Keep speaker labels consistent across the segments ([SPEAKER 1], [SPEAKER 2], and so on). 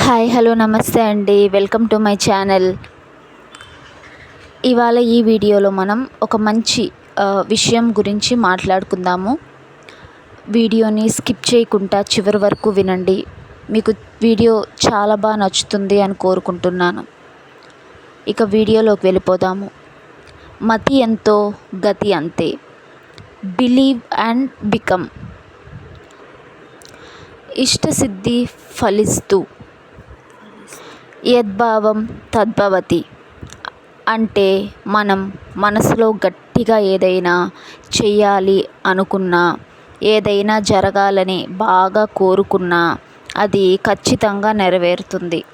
[SPEAKER 1] Hi hello నమస్తే అండి. Welcome to my channel. ఇవాళ ఈ వీడియోలో మనం ఒక మంచి విషయం గురించి మాట్లాడుకుందాము. వీడియోని స్కిప్ చేయకుండా చివరి వరకు వినండి. మీకు వీడియో చాలా బాగా నచ్చుతుంది అని కోరుకుంటున్నాను. ఇక వీడియోలోకి వెళ్ళిపోదాము. మతి ఎంతో గతి అంతే. Believe and become. ఇష్టసిద్ధి ఫలిస్తూ. యద్భావం తద్భవతి. అంటే మనం మనసులో గట్టిగా ఏదైనా చెయ్యాలి అనుకున్నా ఏదైనా జరగాలని బాగా కోరుకున్నా అది ఖచ్చితంగా నెరవేరుతుంది.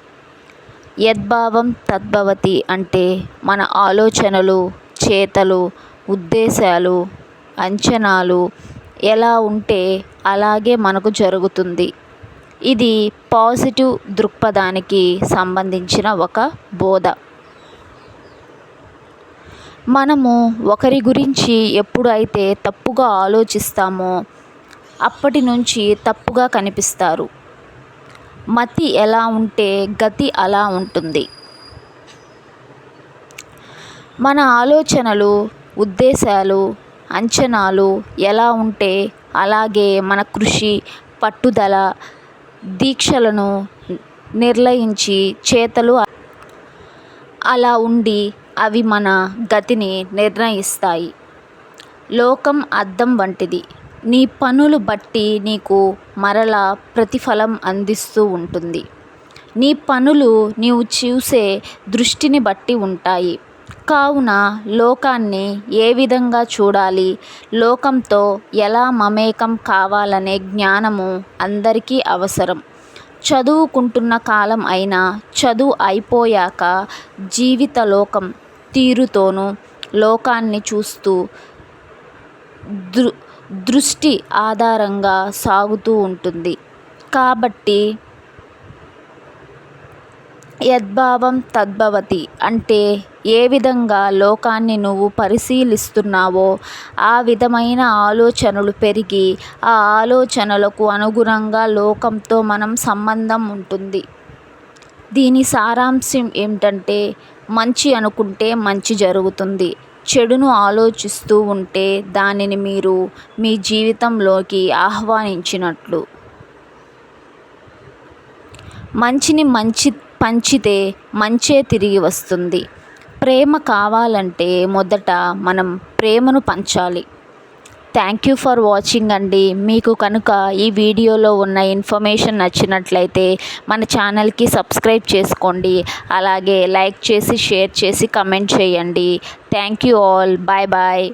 [SPEAKER 1] యద్భావం తద్భవతి అంటే మన ఆలోచనలు చేతలు ఉద్దేశాలు అంచనాలు ఎలా ఉంటే అలాగే మనకు జరుగుతుంది. ఇది పాజిటివ్ దృక్పథానికి సంబంధించిన ఒక బోధ. మనము ఒకరి గురించి ఎప్పుడైతే తప్పుగా ఆలోచిస్తామో అప్పటి నుంచి తప్పుగా కనిపిస్తారు. మతి ఎలా ఉంటే గతి అలా ఉంటుంది. మన ఆలోచనలు ఉద్దేశాలు అంచనాలు ఎలా ఉంటే అలాగే మన కృషి పట్టుదల దీక్షలను నిర్ణయించి చేతలు అలా ఉండి అవి మన గతిని నిర్ణయిస్తాయి. లోకం అద్దం వంటిది. నీ పనులు బట్టి నీకు మరలా ప్రతిఫలం అందిస్తూ ఉంటుంది. నీ పనులు నీవు చూసే దృష్టిని బట్టి ఉంటాయి. కావున లోకాన్ని ఏ విధంగా చూడాలి? లోకంతో ఎలా మమేకం కావాలనే జ్ఞానము అందరికీ అవసరం. చదువుకుంటున్న కాలం అయినా చదువు అయిపోయాక జీవిత లోకం తీరుతోనూ లోకాన్ని చూస్తూ దృ దృష్టి ఆధారంగా సాగుతూ ఉంటుంది. కాబట్టి యద్భావం తద్భవతి. అంటే ఏ విధంగా లోకాన్ని నువ్వు పరిశీలిస్తున్నావో ఆ విధమైన ఆలోచనలు పెరిగి ఆ ఆలోచనలకు అనుగుణంగా లోకంతో మనం సంబంధం ఉంటుంది. దీని సారాంశం ఏమిటంటే మంచి అనుకుంటే మంచి జరుగుతుంది. చెడును ఆలోచిస్తూ ఉంటే దానిని మీరు మీ జీవితంలోకి ఆహ్వానించినట్లు. మంచిని మంచి పంచితే మంచే తిరిగి వస్తుంది. ప్రేమ కావాలంటే మొదట మనం ప్రేమను పంచాలి. థ్యాంక్ యూ ఫర్ వాచింగ్ అండి. మీకు కనుక ఈ వీడియోలో ఉన్న ఇన్ఫర్మేషన్ నచ్చినట్లయితే మన ఛానల్కి సబ్స్క్రైబ్ చేసుకోండి. అలాగే లైక్ చేసి షేర్ చేసి కమెంట్ చేయండి. Thank you all. Bye bye.